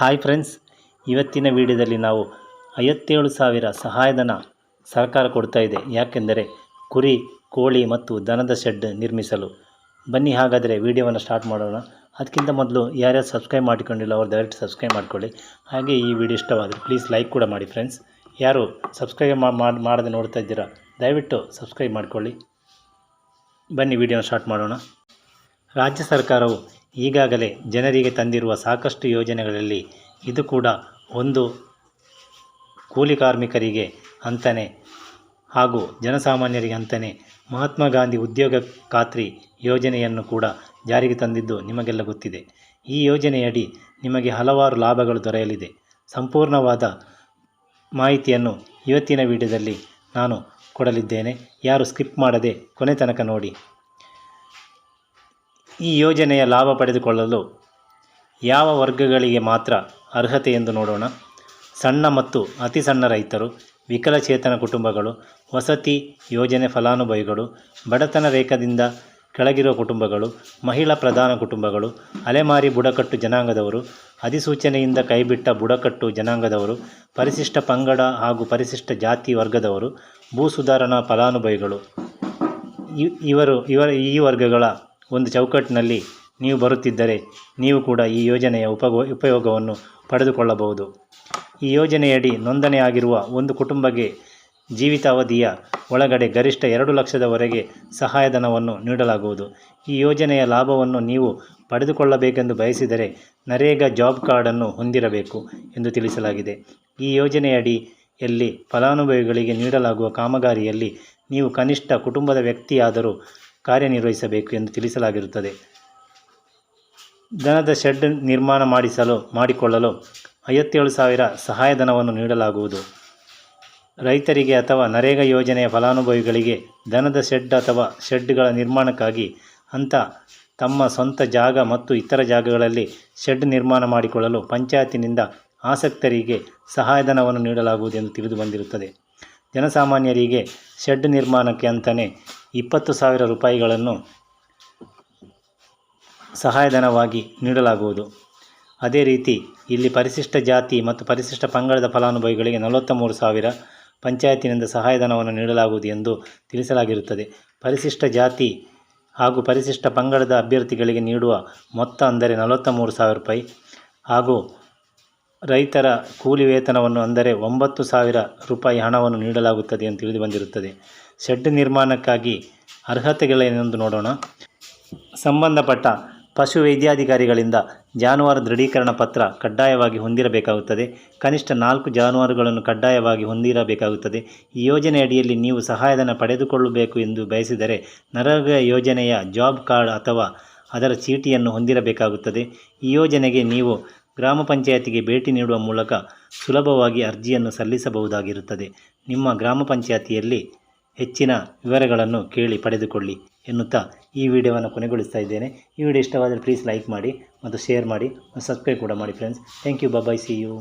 Hi friends, ಇವತ್ತಿನ ವಿಡಿಯೋದಲ್ಲಿ ನಾವು ಐವತ್ತೇಳು ಸಾವಿರ ಸಹಾಯಧನ ಸರ್ಕಾರ ಕೊಡ್ತಾ ಇದೆ. ಯಾಕೆಂದರೆ ಕುರಿ, ಕೋಳಿ ಮತ್ತು ದನದ ಶೆಡ್ ನಿರ್ಮಿಸಲು. ಬನ್ನಿ, ಹಾಗಾದರೆ ವಿಡಿಯೋವನ್ನು ಸ್ಟಾರ್ಟ್ ಮಾಡೋಣ. ಅದಕ್ಕಿಂತ ಮೊದಲು ಯಾರ್ಯಾರು ಸಬ್ಸ್ಕ್ರೈಬ್ ಮಾಡಿಕೊಂಡಿಲ್ಲ, ಅವ್ರು ದಯವಿಟ್ಟು ಸಬ್ಸ್ಕ್ರೈಬ್ ಮಾಡ್ಕೊಳ್ಳಿ. ಹಾಗೆ ಈ ವಿಡಿಯೋ ಇಷ್ಟವಾದರೆ ಪ್ಲೀಸ್ ಲೈಕ್ ಕೂಡ ಮಾಡಿ ಫ್ರೆಂಡ್ಸ್. ಯಾರು ಸಬ್ಸ್ಕ್ರೈಬ್ ಮಾಡಿ, ಮಾಡದೆ ನೋಡ್ತಾ ಇದ್ದೀರಾ, ದಯವಿಟ್ಟು ಸಬ್ಸ್ಕ್ರೈಬ್ ಮಾಡ್ಕೊಳ್ಳಿ. ಬನ್ನಿ, ವಿಡಿಯೋನ ಸ್ಟಾರ್ಟ್ ಮಾಡೋಣ. ರಾಜ್ಯ ಸರ್ಕಾರವು ಈಗಾಗಲೇ ಜನರಿಗೆ ತಂದಿರುವ ಸಾಕಷ್ಟು ಯೋಜನೆಗಳಲ್ಲಿ ಇದು ಕೂಡ ಒಂದು ಕೂಲಿ ಕಾರ್ಮಿಕರಿಗೆ ಅಂತಲೇ ಹಾಗೂ ಜನಸಾಮಾನ್ಯರಿಗೆ ಅಂತಲೇ ಮಹಾತ್ಮ ಗಾಂಧಿ ಉದ್ಯೋಗ ಖಾತ್ರಿ ಯೋಜನೆಯನ್ನು ಕೂಡ ಜಾರಿಗೆ ತಂದಿದ್ದು ನಿಮಗೆಲ್ಲ ಗೊತ್ತಿದೆ. ಈ ಯೋಜನೆಯಡಿ ನಿಮಗೆ ಹಲವಾರು ಲಾಭಗಳು ದೊರೆಯಲಿದೆ. ಸಂಪೂರ್ಣವಾದ ಮಾಹಿತಿಯನ್ನು ಇವತ್ತಿನ ವಿಡಿಯೋದಲ್ಲಿ ನಾನು ಕೊಡಲಿದ್ದೇನೆ. ಯಾರು ಸ್ಕಿಪ್ ಮಾಡದೆ ಕೊನೆ ತನಕ ನೋಡಿ. ಈ ಯೋಜನೆಯ ಲಾಭ ಪಡೆದುಕೊಳ್ಳಲು ಯಾವ ವರ್ಗಗಳಿಗೆ ಮಾತ್ರ ಅರ್ಹತೆ ಎಂದು ನೋಡೋಣ. ಸಣ್ಣ ಮತ್ತು ಅತಿ ಸಣ್ಣ ರೈತರು, ವಿಕಲಚೇತನ ಕುಟುಂಬಗಳು, ವಸತಿ ಯೋಜನೆ ಫಲಾನುಭವಿಗಳು, ಬಡತನ ರೇಖದಿಂದ ಕೆಳಗಿರುವ ಕುಟುಂಬಗಳು, ಮಹಿಳಾ ಪ್ರಧಾನ ಕುಟುಂಬಗಳು, ಅಲೆಮಾರಿ ಬುಡಕಟ್ಟು ಜನಾಂಗದವರು, ಅಧಿಸೂಚನೆಯಿಂದ ಕೈಬಿಟ್ಟ ಬುಡಕಟ್ಟು ಜನಾಂಗದವರು, ಪರಿಶಿಷ್ಟ ಪಂಗಡ ಹಾಗೂ ಪರಿಶಿಷ್ಟ ಜಾತಿ ವರ್ಗದವರು, ಭೂ ಸುಧಾರಣಾ ಫಲಾನುಭವಿಗಳು. ಇವರು ಇವರ ಈ ವರ್ಗಗಳ ಒಂದು ಚೌಕಟ್ಟಿನಲ್ಲಿ ನೀವು ಬರುತ್ತಿದ್ದರೆ ನೀವು ಕೂಡ ಈ ಯೋಜನೆಯ ಉಪಗೋ, ಉಪಯೋಗವನ್ನು ಪಡೆದುಕೊಳ್ಳಬಹುದು. ಈ ಯೋಜನೆಯಡಿ ನೋಂದಣಿಯಾಗಿರುವ ಒಂದು ಕುಟುಂಬಕ್ಕೆ ಜೀವಿತಾವಧಿಯ ಒಳಗಡೆ ಗರಿಷ್ಠ ಎರಡು ಲಕ್ಷದವರೆಗೆ ಸಹಾಯಧನವನ್ನು ನೀಡಲಾಗುವುದು. ಈ ಯೋಜನೆಯ ಲಾಭವನ್ನು ನೀವು ಪಡೆದುಕೊಳ್ಳಬೇಕೆಂದು ಬಯಸಿದರೆ ನರೇಗಾ ಜಾಬ್ ಕಾರ್ಡನ್ನು ಹೊಂದಿರಬೇಕು ಎಂದು ತಿಳಿಸಲಾಗಿದೆ. ಈ ಯೋಜನೆಯಡಿಯಲ್ಲಿ ಫಲಾನುಭವಿಗಳಿಗೆ ನೀಡಲಾಗುವ ಕಾಮಗಾರಿಯಲ್ಲಿ ನೀವು ಕನಿಷ್ಠ ಕುಟುಂಬದ ವ್ಯಕ್ತಿಯಾದರೂ ಕಾರ್ಯನಿರ್ವಹಿಸಬೇಕು ಎಂದು ತಿಳಿಸಲಾಗಿರುತ್ತದೆ. ದನದ ಶೆಡ್ ನಿರ್ಮಾಣ ಮಾಡಿಸಲು, ಮಾಡಿಕೊಳ್ಳಲು ಐವತ್ತೇಳು ಸಾವಿರ ಸಹಾಯಧನವನ್ನು ನೀಡಲಾಗುವುದು. ರೈತರಿಗೆ ಅಥವಾ ನರೇಗಾ ಯೋಜನೆಯ ಫಲಾನುಭವಿಗಳಿಗೆ ದನದ ಶೆಡ್ ಅಥವಾ ಶೆಡ್ಗಳ ನಿರ್ಮಾಣಕ್ಕಾಗಿ ಅಂತ ತಮ್ಮ ಸ್ವಂತ ಜಾಗ ಮತ್ತು ಇತರ ಜಾಗಗಳಲ್ಲಿ ಶೆಡ್ ನಿರ್ಮಾಣ ಮಾಡಿಕೊಳ್ಳಲು ಪಂಚಾಯತಿನಿಂದ ಆಸಕ್ತರಿಗೆ ಸಹಾಯಧನವನ್ನು ನೀಡಲಾಗುವುದು ಎಂದು ತಿಳಿದು ಬಂದಿರುತ್ತದೆ. ಜನಸಾಮಾನ್ಯರಿಗೆ ಶೆಡ್ ನಿರ್ಮಾಣಕ್ಕೆ ಅಂತಲೇ ಇಪ್ಪತ್ತು ಸಾವಿರ ರೂಪಾಯಿಗಳನ್ನು ಸಹಾಯಧನವಾಗಿ ನೀಡಲಾಗುವುದು. ಅದೇ ರೀತಿ, ಇಲ್ಲಿ ಪರಿಶಿಷ್ಟ ಜಾತಿ ಮತ್ತು ಪರಿಶಿಷ್ಟ ಪಂಗಡದ ಫಲಾನುಭವಿಗಳಿಗೆ ನಲವತ್ತ ಮೂರು ಸಾವಿರ ಪಂಚಾಯತಿನಿಂದ ಸಹಾಯಧನವನ್ನು ನೀಡಲಾಗುವುದು ಎಂದು ತಿಳಿಸಲಾಗಿರುತ್ತದೆ. ಪರಿಶಿಷ್ಟ ಜಾತಿ ಹಾಗೂ ಪರಿಶಿಷ್ಟ ಪಂಗಡದ ಅಭ್ಯರ್ಥಿಗಳಿಗೆ ನೀಡುವ ಮೊತ್ತ ಅಂದರೆ ನಲವತ್ತ ಮೂರು ಸಾವಿರ ರೂಪಾಯಿ ಹಾಗೂ ರೈತರ ಕೂಲಿ ವೇತನವನ್ನು ಅಂದರೆ ಒಂಬತ್ತು ಸಾವಿರ ರೂಪಾಯಿ ಹಣವನ್ನು ನೀಡಲಾಗುತ್ತದೆ ಎಂದು ತಿಳಿದು ಬಂದಿರುತ್ತದೆ. ಶೆಡ್ ನಿರ್ಮಾಣಕ್ಕಾಗಿ ಅರ್ಹತೆಗಳೇನೆಂದು ನೋಡೋಣ. ಸಂಬಂಧಪಟ್ಟ ಪಶು ವೈದ್ಯಾಧಿಕಾರಿಗಳಿಂದ ಜಾನುವಾರು ದೃಢೀಕರಣ ಪತ್ರ ಕಡ್ಡಾಯವಾಗಿ ಹೊಂದಿರಬೇಕಾಗುತ್ತದೆ. ಕನಿಷ್ಠ ನಾಲ್ಕು ಜಾನುವಾರುಗಳನ್ನು ಕಡ್ಡಾಯವಾಗಿ ಹೊಂದಿರಬೇಕಾಗುತ್ತದೆ. ಈ ಯೋಜನೆ ಅಡಿಯಲ್ಲಿ ನೀವು ಸಹಾಯಧನ ಪಡೆದುಕೊಳ್ಳಬೇಕು ಎಂದು ಬಯಸಿದರೆ ನರಗ ಯೋಜನೆಯ ಜಾಬ್ ಕಾರ್ಡ್ ಅಥವಾ ಅದರ ಚೀಟಿಯನ್ನು ಹೊಂದಿರಬೇಕಾಗುತ್ತದೆ. ಈ ಯೋಜನೆಗೆ ನೀವು ಗ್ರಾಮ ಪಂಚಾಯತಿಗೆ ಭೇಟಿ ನೀಡುವ ಮೂಲಕ ಸುಲಭವಾಗಿ ಅರ್ಜಿಯನ್ನು ಸಲ್ಲಿಸಬಹುದಾಗಿರುತ್ತದೆ. ನಿಮ್ಮ ಗ್ರಾಮ ಪಂಚಾಯತಿಯಲ್ಲಿ ಹೆಚ್ಚಿನ ವಿವರಗಳನ್ನು ಕೇಳಿ ಪಡೆದುಕೊಳ್ಳಿ ಎನ್ನುತ್ತಾ ಈ ವಿಡಿಯೋವನ್ನು ಕೊನೆಗೊಳಿಸ್ತಾ ಇದ್ದೇನೆ. ಈ ವಿಡಿಯೋ ಇಷ್ಟವಾದರೆ ಪ್ಲೀಸ್ ಲೈಕ್ ಮಾಡಿ ಮತ್ತು ಶೇರ್ ಮಾಡಿ ಮತ್ತು ಸಬ್ಸ್ಕ್ರೈಬ್ ಕೂಡ ಮಾಡಿ friends thank you bye see you